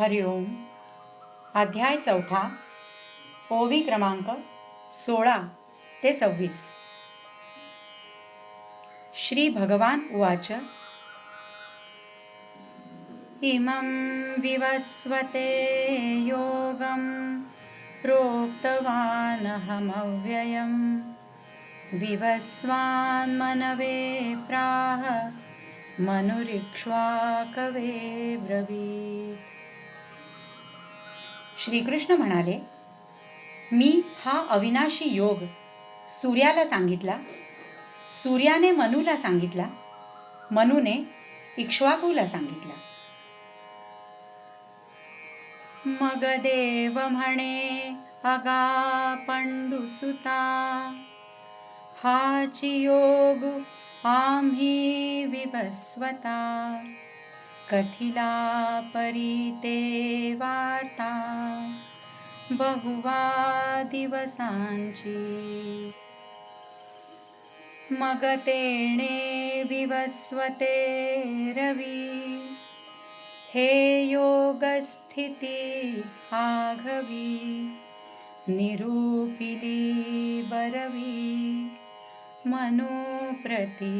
हरिओम अध्याय चौथा ओवी क्रमांक सोळा ते सव्वीस. श्री भगवान उवाच. इमं विवस्वते योगं प्रोक्तवानहमव्ययं. विवस्वान्मनवे प्राह मनुरिक्ष्वाकवे ब्रवीत्. श्रीकृष्ण म्हणाले मी हा अविनाशी योग सूर्याला सांगितला सूर्याने मनूला सांगितला मनूने इक्ष्वाकूला सांगितला. मग देव म्हणे अगा पंडुसुता हाची योग आम्ही विवस्वता कथिला परीते वार्ता बहुवा दिवसांची मग तेणे विवस्वते रवी हे योगस्थिती आघवी निरूपिली बरवी मनुप्रती।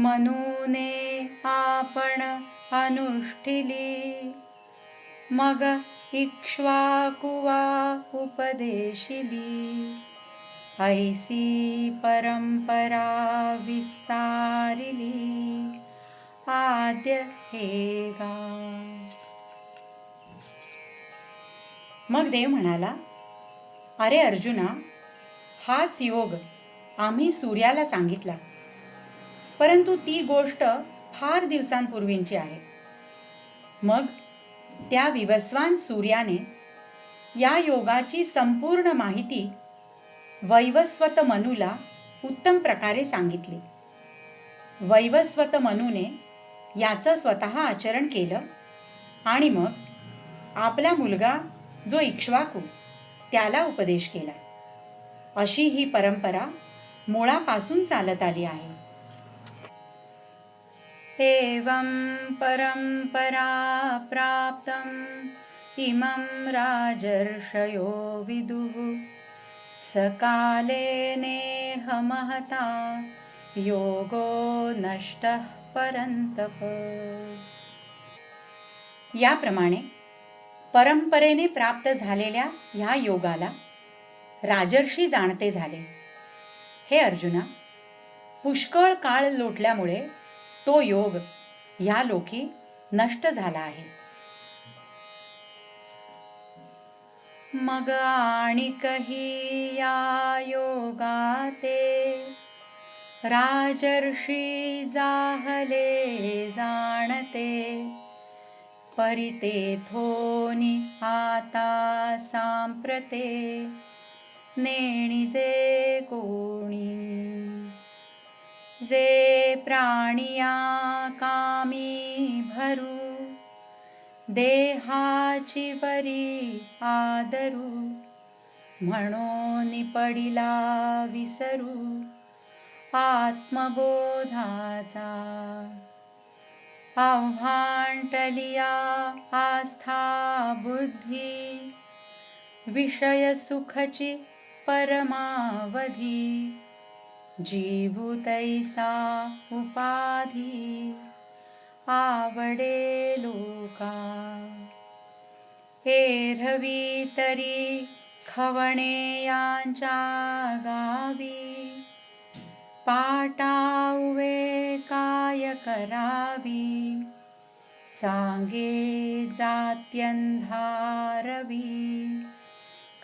मनूने आपण अनुष्ठिली. मग इक्ष्वाकुवा उपदेशिली. ऐसी परंपरा विस्तारिली. आद्य हेगा मग देव म्हणाला अरे अर्जुना हाच योग आम्ही सूर्याला सांगितला. परंतु ती गोष्ट फार दिवसांपूर्वींची आहे. मग त्या विवस्वान सूर्याने या योगाची संपूर्ण माहिती वैवस्वत मनूला उत्तम प्रकारे सांगितली. वैवस्वत मनूने याचं स्वतः आचरण केलं आणि मग आपला मुलगा जो इक्ष्वाकू त्याला उपदेश केला. अशी ही परंपरा मुळापासून चालत आली आहे. एवं परंपरा प्राप्तम्। इमं राजर्षयो विदुः। सकाले नेह महता योगो नष्टः परन्तप। याप्रमाणे परंपरेने प्राप्त झालेल्या ह्या योगाला राजर्षी जाणते झाले. हे अर्जुना पुष्कळ काळ लोटल्यामुळे तो योग या लोकी नष्ट झाला आहे. मग आणि कही या योगाते? राजर्षी जाहले जाणते. परितेथोनी आता सांप्रते. नेणिजे कोणी. जे प्राणिया कामी भरू देहाची वरी आदरू म्हणून पडिला विसरू आत्मबोधाचा आव्हांटलिया आस्था बुद्धी विषय सुखची परमावधी जीवुतैसा उपाधी आवडे लोका। एरवी तरी खवणे यांच्या गावी पाटावे काय करावी। सांगे जात्यंधारवी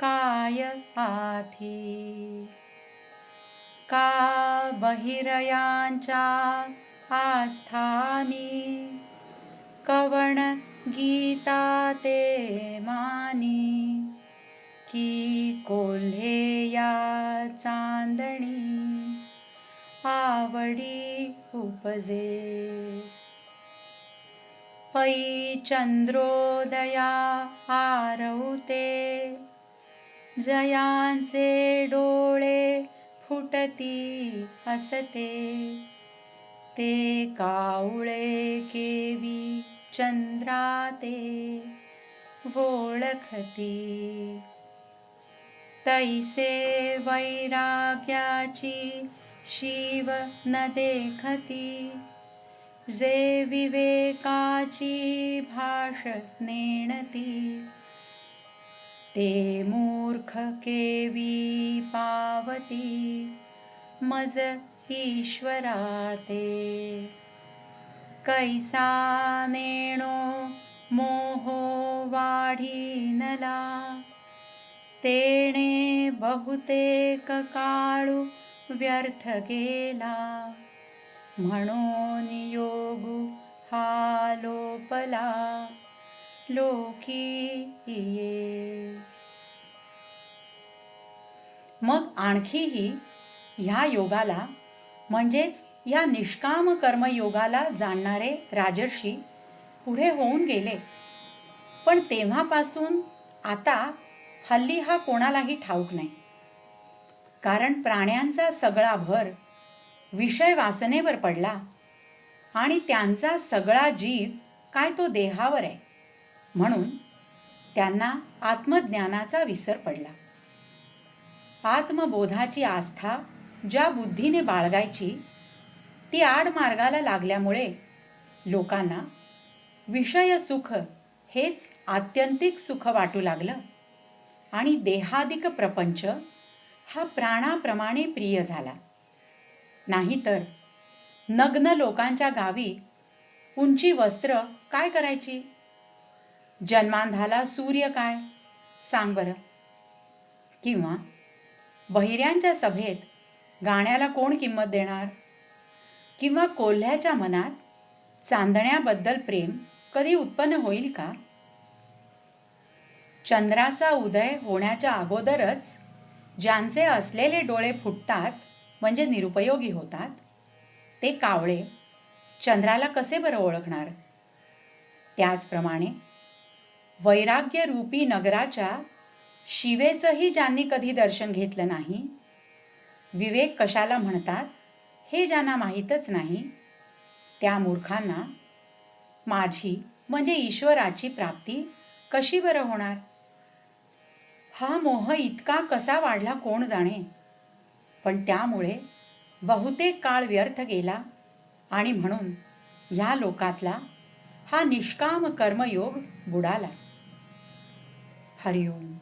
काय आथी का बहिरयांच्या आस्थानी? कवण गीता ते मानी? की कोल्हे या चांदणी? आवडी उपजे? पै चंद्रोदया आरवते? जयांचे डोळे फुटती असते ते कावळे केवी चंद्राते ओळखती. तैसे वैराग्याची शिव न देखती. जे विवेकाची भाष नेणती. ते मूर्ख केवी पावती मज ईश्वराते. कैसा नेणो मोहो वाढीनला तेणे बहुतेक काळू व्यर्थ गेला. म्हणून योगू हा लोपला लोकी ये मग आणखीही ह्या योगाला म्हणजेच या निष्काम कर्मयोगाला जाणणारे राजर्षी पुढे होऊन गेले. पण तेव्हापासून आता हल्ली हा कोणालाही ठाऊक नाही. कारण प्राण्यांचा सगळा भर विषय वासनेवर पडला आणि त्यांचा सगळा जीव काय तो देहावर आहे. म्हणून त्यांना आत्मज्ञानाचा विसर पडला. आत्मबोधाची आस्था ज्या बुद्धीने बाळगायची ती आड मार्गाला लागल्यामुळे लोकांना विषय सुख हेच आत्यंतिक सुख वाटू लागलं आणि देहादिक प्रपंच हा प्राणाप्रमाणे प्रिय झाला. नाहीतर नग्न लोकांच्या गावी उंची वस्त्र काय करायची? जन्मांधाला सूर्य काय? सांग बरं. किंवा बहिऱ्यांच्या सभेत गाण्याला कोण किंमत देणार? किंवा कोल्ह्याच्या मनात चांदण्याबद्दल प्रेम कधी उत्पन्न होईल का? चंद्राचा उदय होण्याच्या अगोदरच ज्यांचे असलेले डोळे फुटतात म्हणजे निरुपयोगी होतात ते कावळे चंद्राला कसे बरं ओळखणार? त्याचप्रमाणे वैराग्यरूपी नगराच्या शिवेचंही ज्यांनी कधी दर्शन घेतलं नाही विवेक कशाला म्हणतात हे ज्यांना माहीतच नाही त्या मूर्खांना माझी म्हणजे ईश्वराची प्राप्ती कशी बरं होणार? हा मोह इतका कसा वाढला कोण जाणे? पण त्यामुळे बहुतेक काळ व्यर्थ गेला आणि म्हणून ह्या लोकातला हा निष्काम कर्मयोग बुडाला. हरिओम.